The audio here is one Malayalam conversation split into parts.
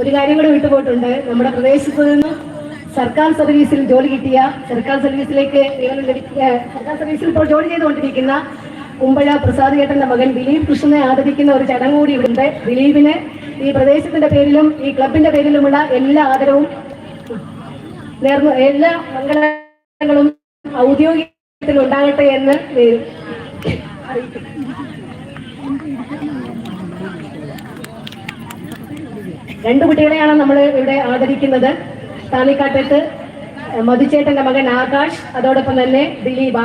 ഒരു കാര്യം കൂടെ വിട്ടുപോയിട്ടുണ്ട്. നമ്മുടെ പ്രദേശത്ത് നിന്നും സർക്കാർ സർവീസിൽ ജോലി കിട്ടിയ സർക്കാർ സർവീസിലേക്ക് നിയമനം ലഭിക്കുക സർക്കാർ സർവീസിൽ ഇപ്പോൾ ജോലി ചെയ്തുകൊണ്ടിരിക്കുന്ന കുമ്പഴ പ്രസാദ് ഏട്ടന്റെ മകൻ ദിലീപ് കൃഷ്ണനെ ആദരിക്കുന്ന ഒരു ചടങ്ങ് കൂടി ഇവിടുണ്ട്. ദിലീപിന് ഈ പ്രദേശത്തിന്റെ പേരിലും ഈ ക്ലബിന്റെ പേരിലുമുള്ള എല്ലാ ആദരവും നേർന്നു എല്ലാ മംഗളങ്ങളും ഔദ്യോഗികത്തിൽ ഉണ്ടാകട്ടെ എന്ന് രണ്ടു കുട്ടികളെയാണ് നമ്മൾ ഇവിടെ ആദരിക്കുന്നത്. താണിക്കാട്ടത്ത് മധുചേട്ടന്റെ മകൻ ആകാശ് അതോടൊപ്പം തന്നെ ദിലീപ്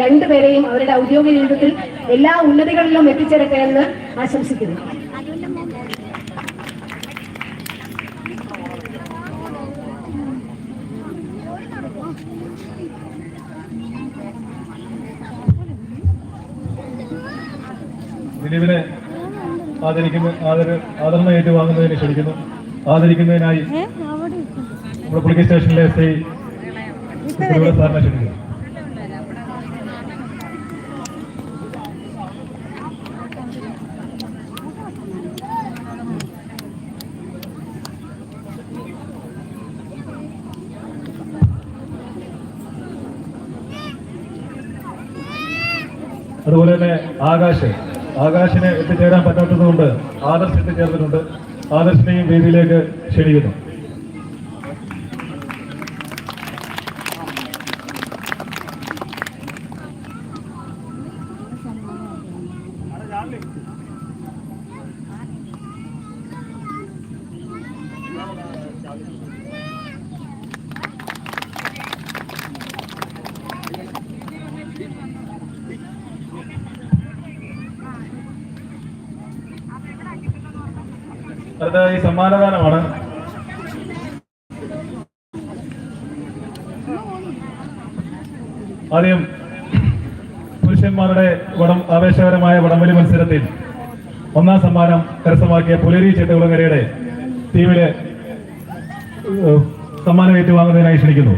രണ്ടുപേരെയും അവരുടെ ഔദ്യോഗിക ജീവിതത്തിൽ എല്ലാ ഉന്നതികളിലും എത്തിച്ചേരട്ടെ എന്ന് ആശംസിക്കുന്നു. ദിലീപിനെ ആദരിക്കുന്ന ആദര ആദരണം ഏറ്റുവാങ്ങുന്നതിന് ക്ഷണിക്കുന്നു. ആദരിക്കുന്നതിനായി നമ്മുടെ പുളിക്കൽ സ്റ്റേഷനിലെ എസ് ഐ സാറിനെ ക്ഷണിക്കുന്നു. അതുപോലെ തന്നെ ആകാശ് ആകാശിന് എത്തിച്ചേരാൻ പറ്റാത്തതുകൊണ്ട് ആദർശ് എത്തിച്ചേർന്നിട്ടുണ്ട് ആദർശിനെയും വേദിയിലേക്ക് ക്ഷണിക്കുന്നു. അടുത്തതായി സമ്മാനദാനമാണ്. ആദ്യം പുരുഷന്മാരുടെ വടം ആവേശകരമായ വടംവലി മത്സരത്തിൽ ഒന്നാം സമ്മാനം കരസ്ഥമാക്കിയ പുലരി ചെട്ടുകുളങ്ങരയുടെ ടീമിലെ സമ്മാനം ഏറ്റുവാങ്ങുന്നതിനായി ക്ഷണിക്കുന്നു.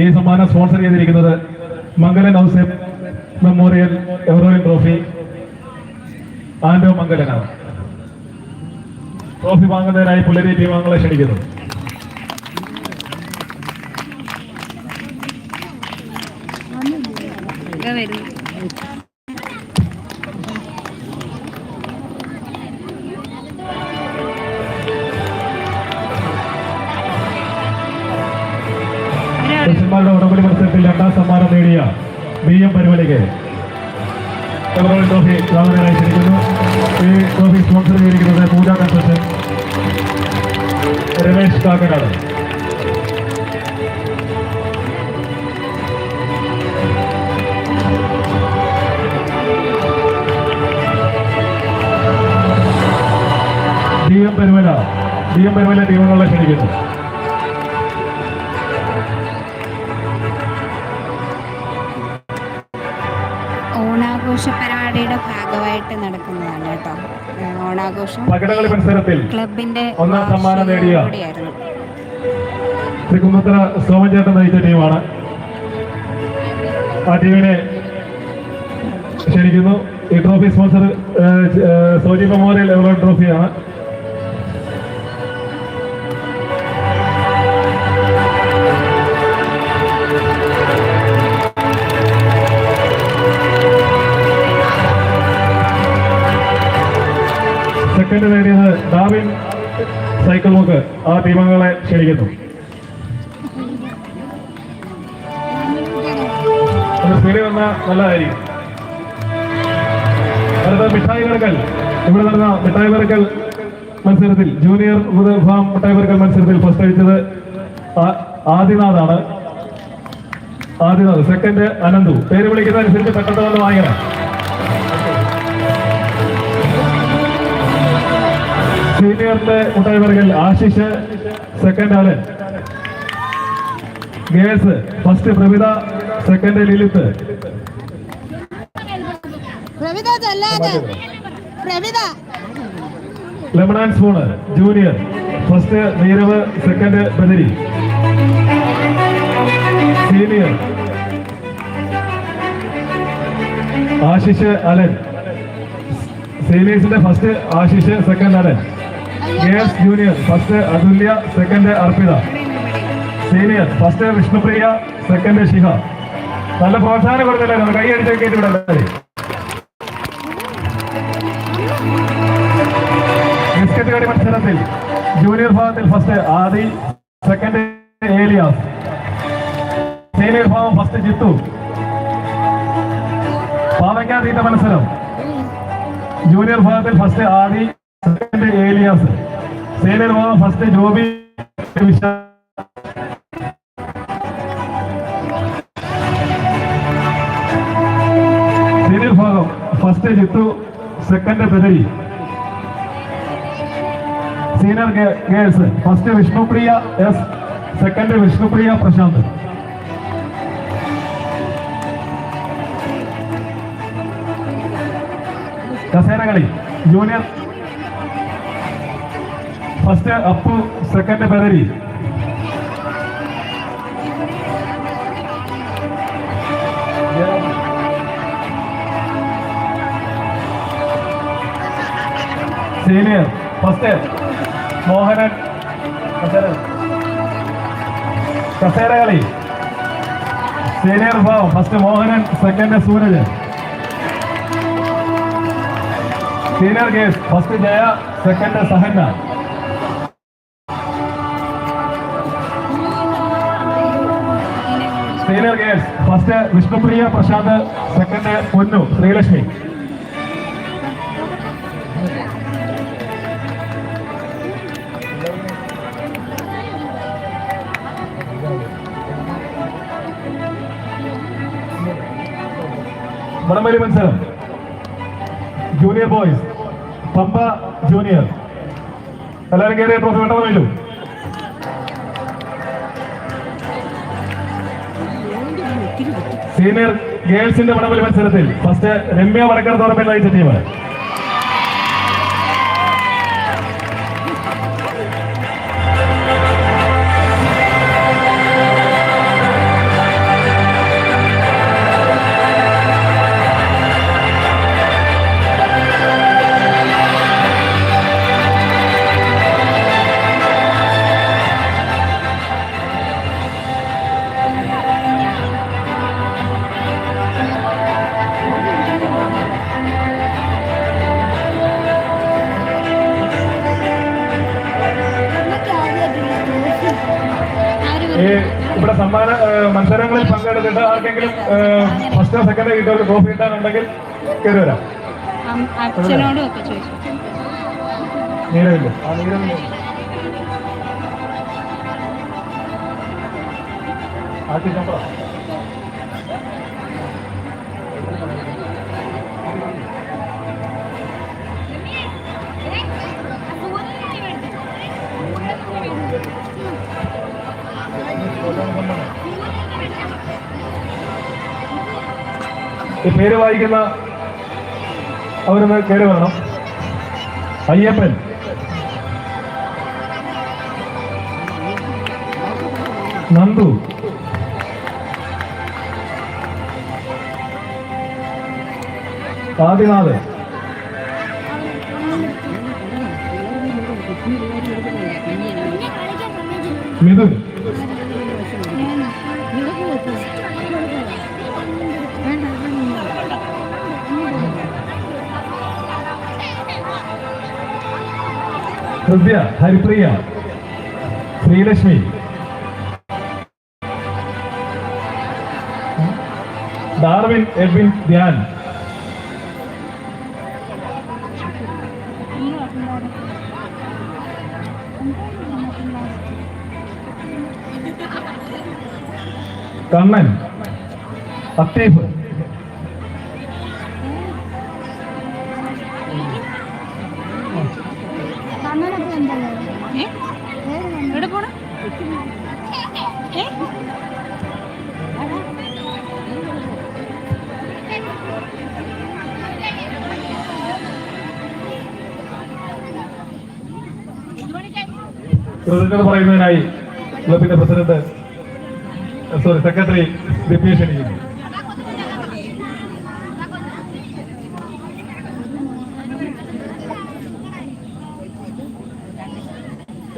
ഈ സമ്മാനം സ്പോൺസർ ചെയ്തിരിക്കുന്നത് Mangalan house memorial overall trophy Anto മംഗലനാണ്. Trophy വാങ്ങുന്നതിനായി പുലരി ടീം അംഗങ്ങളെ ക്ഷണിക്കുന്നു. ഉടമ്പടി മത്സരത്തിൽ രണ്ടാം സമ്മാനം നേടിയ ബി എം പരിമലയ്ക്ക് എവറോൾ ട്രോഫി വാങ്ങുന്നതിനായി ക്ഷണിക്കുന്നു ഈ ട്രോഫി സ്പോൺസർ ചെയ്തിരിക്കുന്നത് Pooja construction Ramesh Kakkanad. D M Perumala D M Perumala ടീമുകളെ ക്ഷണിക്കുന്നു. ഭാഗമായിട്ട് നടക്കുന്നതാണ് കേട്ടോ. ഓണാഘോഷം ക്ലബിന്റെ ഒന്നാം സമ്മാനം നേടിയ കൂടിയായിരുന്നു. ശ്രീ കുന്നത്തറ ചേട്ടൻ നയിച്ച ടീമാണ്. ആ ടീമിനെ ക്ഷണിക്കുന്നു. ഈ trophy sponsor Soji memorial overall ട്രോഫിയാണ്. Second നേടിയത് ഡാവിൻ സൈക്കിൾ മുക്ക് ആ ടീമംഗങ്ങളെ ക്ഷണിക്കുന്നു. സ്പീഡിൽ വന്ന നല്ല അടുത്ത മിഠായി പെറുക്കൽ ഇവിടെ നടന്ന മിഠായി പെറുക്കൽ മത്സരത്തിൽ ജൂനിയർ ഫാം മിഠായി പെറുക്കൽ മത്സരത്തിൽ ഫസ്റ്റ് അടിച്ചത് ആദിനാഥാണ്. ആദിനാഥ് സെക്കൻഡ് അനന്തു. പേര് വിളിക്കുന്ന അനുസരിച്ച് പെട്ടെന്ന് വന്ന് വാങ്ങിക്കണം. സീനിയറിന്റെ മുട്ടായി പെറുക്കൽ Ashish second Alan girls first Pravitha second Lilith. Lemon and spoon junior first Neerav second Badari. Senior Ashish Alan. സീനിയേഴ്സിന്റെ first Ashish second Alan. Girls junior first Athulya second Arpitha. Senior first Vishnupriya second Shiha നല്ല പ്രോത്സാഹനം കൊടുത്തില്ലായിരുന്നു കൈ അടിച്ച് കയറ്റി വിടല്ലേ? ബിസ്ക്കറ്റ് കടി മത്സരത്തിൽ ജൂനിയർ ഭാഗത്തിൽ first Adi second Elias. Senior ഭാഗം ഫസ്റ്റ് ജിത്തു. പാവയ്ക്കാതീത്ത മത്സരം. ജൂനിയർ ഭാഗത്തിൽ first Adi second Elias senior ഭാഗം ഫസ്റ്റ് ജോബി സീനിയർ ഭാഗം first Jithu second Badari senior girls first Vishnupriya S second Vishnupriya Prashanth. കസേര കളി junior first Appu second Badari senior first Mohanan കസേര. കളി. സീനിയർ ഭാവം first Mohanan second Suraj. Senior case first Jaya second Sahanna. First Vishnupriya Prashanth second Ponnu Sreelakshmi. വടംവലി മത്സരം ജൂനിയർ ബോയ്സ് പമ്പ ജൂനിയർ എല്ലാവരും കയറിയ ട്രോഫി വേണ്ടവല്ലോ സീനിയർ ഗേൾസിന്റെ വടംവലി മത്സരത്തിൽ ഫസ്റ്റ് രമ്യ വടക്കർ നയിച്ച ടീം ഇവിടെ സമ്മാന മത്സരങ്ങളിൽ പങ്കെടുത്തിട്ട് ആർക്കെങ്കിലും ഫസ്റ്റോ സെക്കൻഡോ കിട്ടിയവർക്ക് ട്രോഫി കിട്ടാനുണ്ടെങ്കിൽ കയറി വരാം നീരവില്ല? ആ നീരവില്ല? ആദ്യ നമ്പറാ പേര് വായിക്കുന്ന അവരൊന്ന് കയറി വരണം അയ്യപ്പൻ. നന്ദു. ആദിനാഥ് മിഥുൻ. ഹൃദയ ഹരിപ്രിയ ശ്രീലക്ഷ്മി. ഡാർവിൻ എബിൻ ധ്യാൻ. കണ്ണൻ അത്തീഫ്. എവിടെ പോണ? കൃതജ്ഞത പറയുന്നതിനായി ക്ലബിന്റെ പ്രസിഡന്റ് സോറി സെക്രട്ടറി ഡെപ്യൂഷൻ ചെയ്യുന്നു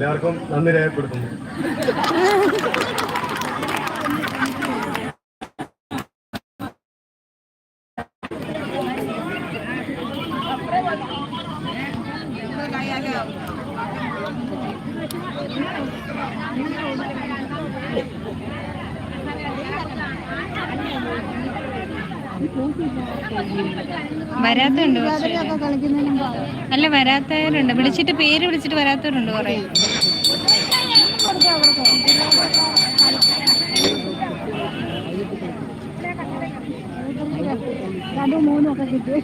എല്ലാവർക്കും നന്ദി രേഖപ്പെടുത്തുന്നു. Thank കുറച്ച് മുമ്പ് അല്ല വരാത്തവരുണ്ട്. വിളിച്ചിട്ട് പേര് വിളിച്ചിട്ട് വരാത്തവരുണ്ട് കുറെ? രണ്ടും മൂന്നും ഒക്കെ കിട്ടി.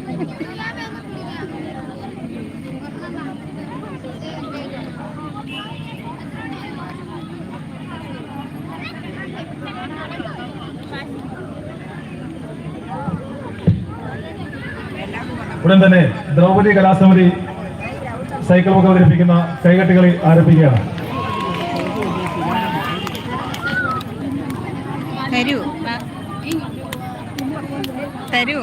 ഉടൻ തന്നെ ദ്രൗപദി കലാസമിതി സൈക്കിൾ ബുക്ക് അവതരിപ്പിക്കുന്ന കൈകെട്ടുകളി ആരംഭിക്കുകയാണ് തരൂ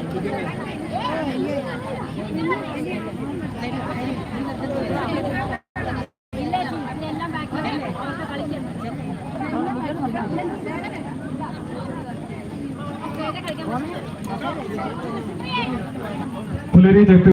you. Pulari jug